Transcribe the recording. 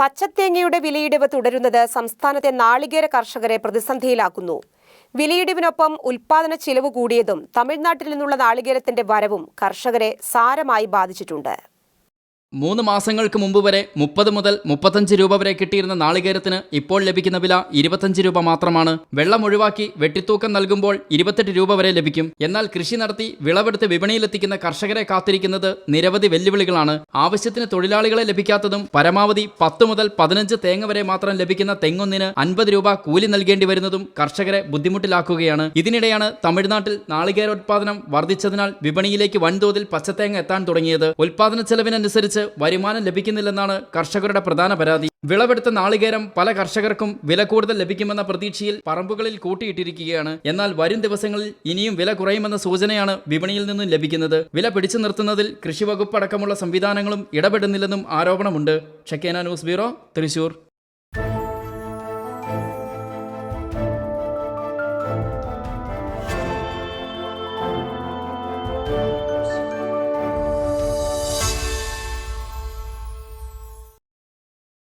പച്ചത്തേങ്ങയുടെ വിലയിടിവ് തുടരുന്നത് സംസ്ഥാനത്തെ നാളികേര കർഷകരെ പ്രതിസന്ധിയിലാക്കുന്നു. വിലയിടിവിനൊപ്പം ഉൽപാദന ചിലവ് കൂടിയതും തമിഴ്നാട്ടിൽ നിന്നുള്ള നാളികേരത്തിന്റെ വരവും കർഷകരെ സാരമായി ബാധിച്ചിട്ടുണ്ട്. മൂന്ന് മാസങ്ങൾക്ക് മുമ്പ് വരെ മുപ്പത് മുതൽ മുപ്പത്തഞ്ച് രൂപ വരെ കിട്ടിയിരുന്ന നാളികേരത്തിന് ഇപ്പോൾ ലഭിക്കുന്ന വില ഇരുപത്തഞ്ച് രൂപ മാത്രമാണ്. വെള്ളം ഒഴിവാക്കി വെട്ടിത്തൂക്കം നൽകുമ്പോൾ ഇരുപത്തെട്ട് രൂപ വരെ ലഭിക്കും. എന്നാൽ കൃഷി നടത്തി വിളവെടുത്ത് വിപണിയിലെത്തിക്കുന്ന കർഷകരെ കാത്തിരിക്കുന്നത് നിരവധി വെല്ലുവിളികളാണ്. ആവശ്യത്തിന് തൊഴിലാളികളെ ലഭിക്കാത്തതും പരമാവധി പത്ത് മുതൽ പതിനഞ്ച് തേങ്ങ വരെ മാത്രം ലഭിക്കുന്ന തെങ്ങൊന്നിന് അൻപത് രൂപ കൂലി നൽകേണ്ടി വരുന്നതും കർഷകരെ ബുദ്ധിമുട്ടിലാക്കുകയാണ്. ഇതിനിടെയാണ് തമിഴ്നാട്ടിൽ നാളികേരോത്പാദനം വർദ്ധിച്ചതിനാൽ വിപണിയിലേക്ക് വൻതോതിൽ പച്ചത്തേങ്ങ എത്താൻ തുടങ്ങിയത്. ഉൽപാദന ചെലവിനനുസരിച്ച് വരുമാനം ലഭിക്കുന്നില്ലെന്നാണ് കർഷകരുടെ പ്രധാന പരാതി. വിളവെടുത്ത നാളികേരം പല കർഷകർക്കും വില കൂടുതൽ ലഭിക്കുമെന്ന പ്രതീക്ഷയിൽ പറമ്പുകളിൽ കൂട്ടിയിട്ടിരിക്കുകയാണ്. എന്നാൽ വരും ദിവസങ്ങളിൽ ഇനിയും വില കുറയുമെന്ന സൂചനയാണ് വിപണിയിൽ നിന്നും ലഭിക്കുന്നത്. വില പിടിച്ചു നിർത്തുന്നതിൽ കൃഷിവകുപ്പ് അടക്കമുള്ള സംവിധാനങ്ങളും ഇടപെടുന്നില്ലെന്നും ആരോപണമുണ്ട്. Shakena news bureau Thrissur.